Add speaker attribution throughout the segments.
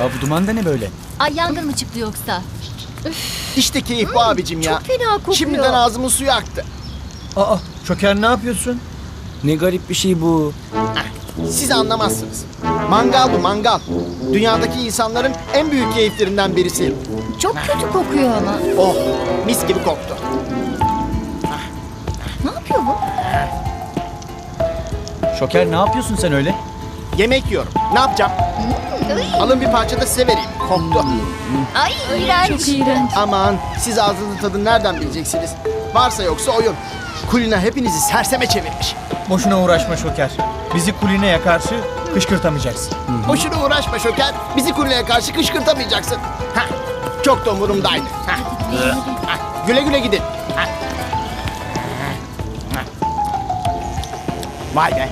Speaker 1: Ya bu duman da ne böyle?
Speaker 2: Ay yangın mı çıktı yoksa?
Speaker 3: İşte keyif bu abicim ya.
Speaker 2: Çok fena kokuyor.
Speaker 3: Şimdiden ağzımın suyu aktı.
Speaker 4: Aa Şoker ne yapıyorsun?
Speaker 1: Ne garip bir şey bu.
Speaker 3: Siz anlamazsınız. Mangal bu mangal. Dünyadaki insanların en büyük keyiflerinden birisi.
Speaker 2: Çok kötü kokuyor ama.
Speaker 3: Oh mis gibi koktu.
Speaker 2: Ne yapıyor bu?
Speaker 1: Şoker ne yapıyorsun sen öyle?
Speaker 3: Yemek yiyorum. Ne yapacağım? Alın bir parça da size vereyim. Koktu.
Speaker 2: Ay iğrenç. Çok iğrenç.
Speaker 3: Aman siz ağzınızın tadını nereden bileceksiniz? Varsa yoksa oyun. Kulina hepinizi serseme çevirmiş.
Speaker 4: Boşuna uğraşma Şoker. Bizi kulineye karşı kışkırtamayacaksın.
Speaker 3: Boşuna uğraşma Şoker. Bizi Kulina'ya karşı kışkırtamayacaksın. Hah, çok da umurumdaydı. Hah. Hah, Güle güle gidin. Hah. Hah. Vay be.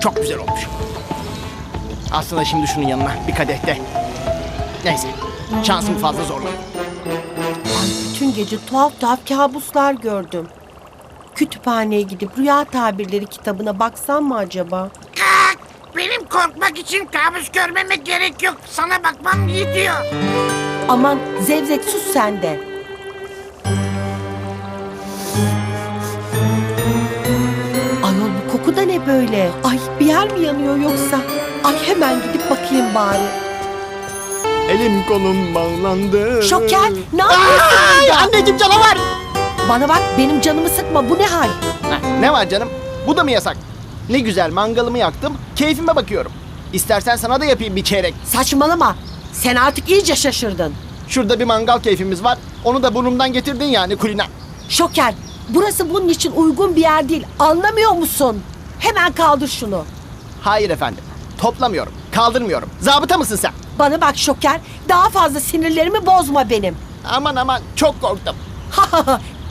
Speaker 3: Çok güzel olmuş. Aslında şimdi şunun yanına bir kadehte. Neyse. Şansımı fazla zorlamayayım.
Speaker 5: Bütün gece tuhaf tuhaf kabuslar gördüm. Kütüphaneye gidip rüya tabirleri kitabına baksam mı acaba?
Speaker 6: Kalk! Benim korkmak için kabus görmeme gerek yok. Sana bakmam yetiyor.
Speaker 5: Aman zevzek sus sen de. Böyle? Ay bir yer mi yanıyor yoksa? Ay hemen gidip bakayım bari.
Speaker 3: Elim kolum bağlandı.
Speaker 5: Şoker ne yapıyorsun
Speaker 3: Ay anneciğim canavar.
Speaker 5: Bana bak benim canımı sıkma bu ne hal?
Speaker 3: Heh, ne var canım? Bu da mı yasak? Ne güzel mangalımı yaktım. Keyfime bakıyorum. İstersen sana da yapayım bir çeyrek.
Speaker 5: Saçmalama. Sen artık iyice şaşırdın.
Speaker 3: Şurada bir mangal keyfimiz var. Onu da burnumdan getirdin yani Kulina.
Speaker 5: Şoker burası bunun için uygun bir yer değil. Anlamıyor musun? Hemen kaldır şunu.
Speaker 3: Hayır efendim. Toplamıyorum. Kaldırmıyorum. Zabıta mısın sen?
Speaker 5: Bana bak Şoker, daha fazla sinirlerimi bozma benim.
Speaker 3: Aman aman çok korktum.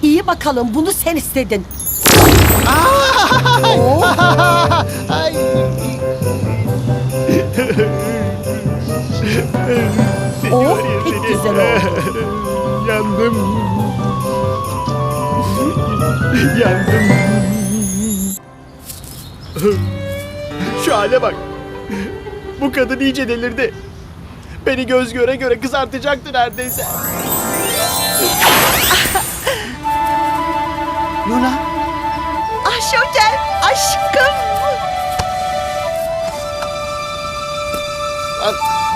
Speaker 5: İyi bakalım bunu sen istedin.
Speaker 3: Ay.
Speaker 5: Oh pek güzel oldu.
Speaker 3: Yandım. Yandım. Şu hale bak. Bu kadın iyice delirdi. Beni göz göre göre kızartacaktı neredeyse. Luna.
Speaker 5: Ah Şoker, aşkım.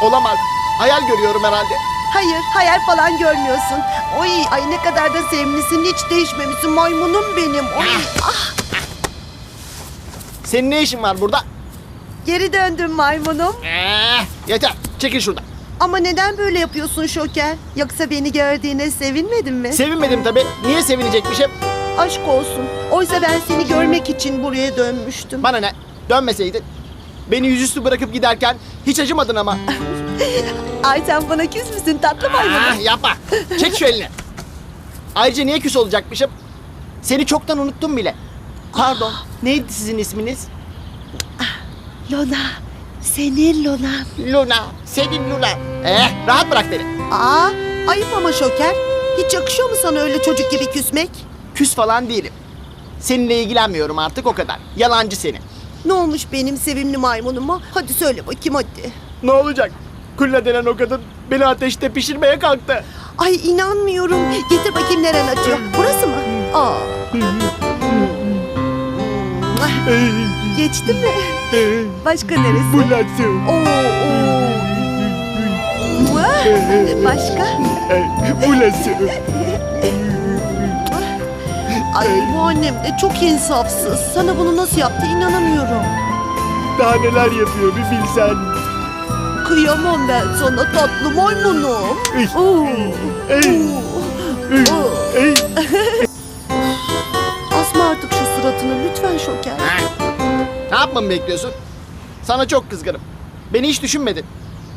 Speaker 3: Olamaz. Hayal görüyorum herhalde.
Speaker 7: Hayır, hayal falan görmüyorsun. Oy, ay ne kadar da sevimlisin, hiç değişmemişsin. Maymunum benim. Oy, ah,
Speaker 3: Senin ne işin var burada?
Speaker 7: geri döndüm maymunum.
Speaker 3: Eh, yeter. Çekil şuradan.
Speaker 7: Ama neden böyle yapıyorsun Şoker? Yoksa beni gördüğüne sevinmedin mi?
Speaker 3: Sevinmedim tabii. Niye sevinecekmişim?
Speaker 7: Aşk olsun. Oysa ben seni görmek için buraya dönmüştüm.
Speaker 3: Bana ne? Dönmeseydin. Beni yüzüstü bırakıp giderken hiç acımadın ama.
Speaker 7: Ay sen bana küs müsün tatlı maymunum?
Speaker 3: Ah, yapma. Çek şu elini. Ayrıca niye küs olacakmışım? Seni çoktan unuttum bile. Pardon. Neydi sizin isminiz?
Speaker 7: Lona, senin Lona.
Speaker 3: Luna. Senin Luna. Eh, rahat bırak beni.
Speaker 7: Aa, ayıp ama Şoker. Hiç yakışıyor mu sana öyle çocuk gibi küsmek?
Speaker 3: Küs falan değilim. Seninle ilgilenmiyorum artık o kadar. Yalancı seni.
Speaker 7: Ne olmuş benim sevimli maymunuma? Hadi söyle bakayım hadi.
Speaker 3: Ne olacak? Kulla denen o kadın beni ateşte pişirmeye kalktı.
Speaker 7: Ay inanmıyorum. Getir bakayım neren acıyor. Burası mı? Aa. Geçti mi? Başka neresi?
Speaker 3: Burası.
Speaker 7: Oo, oo. Mua. Başka?
Speaker 3: Burası.
Speaker 7: Ay bu annem de çok insafsız. Sana bunu nasıl yaptı inanamıyorum.
Speaker 3: Daha neler yapıyor bir bilsen.
Speaker 7: Kıyamam ben sana tatlı maymunum. Oo. Oo. Asma artık şu suratını lütfen şoker.
Speaker 3: Ne yapmamı bekliyorsun? Sana çok kızgınım. Beni hiç düşünmedin.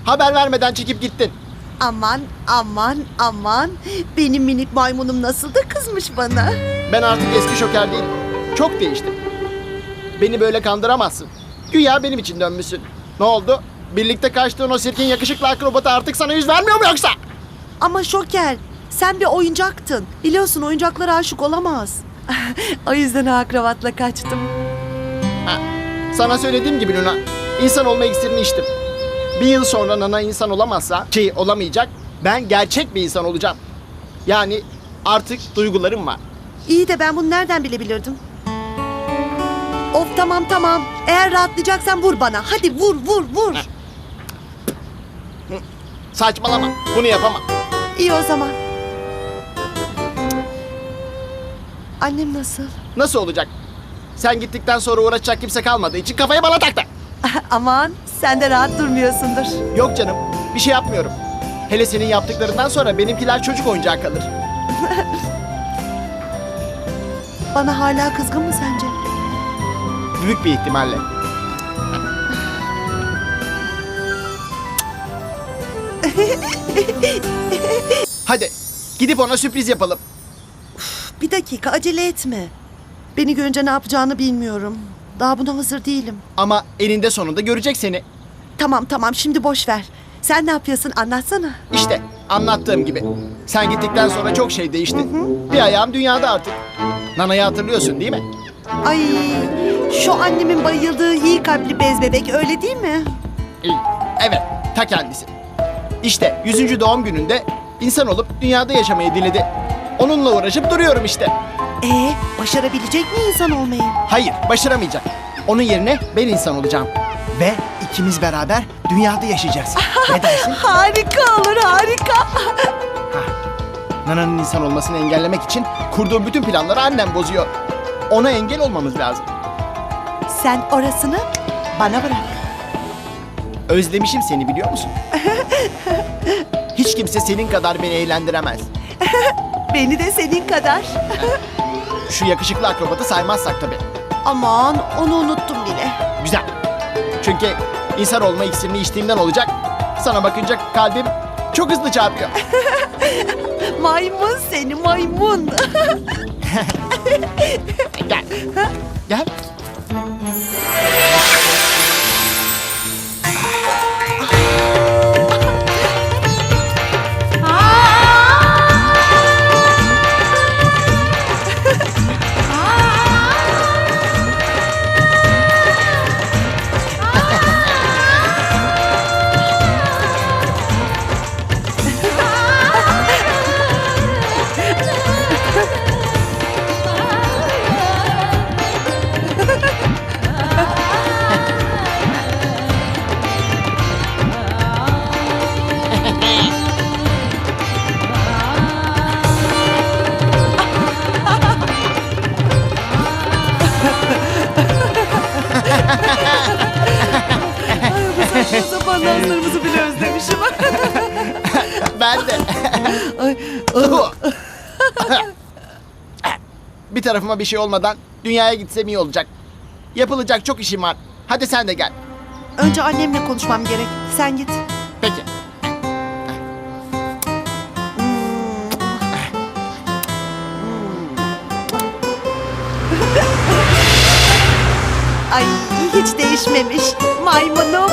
Speaker 3: Haber vermeden çekip gittin.
Speaker 7: Aman aman aman. Benim minik maymunum nasıl da kızmış bana.
Speaker 3: Ben artık eski şoker değilim. Çok değiştim. Beni böyle kandıramazsın. Güya benim için dönmüşsün. Ne oldu? Birlikte kaçtığın o sirkin yakışıklı akrobatı artık sana yüz vermiyor mu yoksa?
Speaker 7: Ama şoker sen bir oyuncaktın. Biliyorsun oyuncaklara aşık olamaz. o yüzden o kravatla kaçtım.
Speaker 3: Sana söylediğim gibi Luna. İnsan olma iksirini içtim. Bir yıl sonra Nana insan olamazsa, ki olamayacak, ben gerçek bir insan olacağım. Yani artık duygularım var.
Speaker 7: İyi de ben bunu nereden bilebilirdim? Of tamam tamam. Eğer rahatlayacaksan vur bana. Hadi vur vur vur.
Speaker 3: Saçmalama, bunu yapamam.
Speaker 7: İyi o zaman. Annem nasıl?
Speaker 3: Nasıl olacak? Sen gittikten sonra uğraşacak kimse kalmadığı için kafayı bana taktı.
Speaker 7: Aman sen de rahat durmuyorsundur.
Speaker 3: Yok canım, bir şey yapmıyorum. Hele senin yaptıklarından sonra benimkiler çocuk oyuncağı kalır.
Speaker 7: Bana hala kızgın mı sence?
Speaker 3: Büyük bir ihtimalle. Hadi gidip ona sürpriz yapalım.
Speaker 7: Bir dakika acele etme. Beni görünce ne yapacağını bilmiyorum. Daha buna hazır değilim.
Speaker 3: Ama eninde sonunda görecek seni.
Speaker 7: Tamam tamam şimdi boş ver. Sen ne yapıyorsun anlatsana.
Speaker 3: İşte anlattığım gibi. Sen gittikten sonra çok şey değişti. Bir ayağım dünyada artık. Nana'yı hatırlıyorsun değil mi?
Speaker 7: Ay şu annemin bayıldığı iyi kalpli bez bebek öyle değil mi?
Speaker 3: İyi. Evet, ta kendisi. İşte 100. doğum gününde insan olup dünyada yaşamayı diledi. Onunla uğraşıp duruyorum işte.
Speaker 7: Ee başarabilecek mi insan olmayı?
Speaker 3: Hayır, başaramayacak. Onun yerine ben insan olacağım. Ve ikimiz beraber dünyada yaşayacağız. ne dersin?
Speaker 7: Harika olur harika.
Speaker 3: Nana'nın insan olmasını engellemek için kurduğum bütün planları annem bozuyor. Ona engel olmamız lazım.
Speaker 7: Sen orasını bana bırak.
Speaker 3: Özlemişim seni biliyor musun? Hiç kimse senin kadar beni eğlendiremez.
Speaker 7: Beni de senin kadar.
Speaker 3: Şu yakışıklı akrobatı saymazsak tabii.
Speaker 7: Aman onu unuttum bile.
Speaker 3: Güzel. Çünkü insan olma iksirini içtiğimden olacak. Sana bakınca kalbim çok hızlı çarpıyor.
Speaker 7: Maymun seni maymun.
Speaker 3: Gel. Gel. Bir tarafıma bir şey olmadan dünyaya gitsem iyi olacak. Yapılacak çok işim var. Hadi sen de gel.
Speaker 7: Önce annemle konuşmam gerek. Sen git.
Speaker 3: Peki.
Speaker 7: Ay hiç değişmemiş. Maymunum.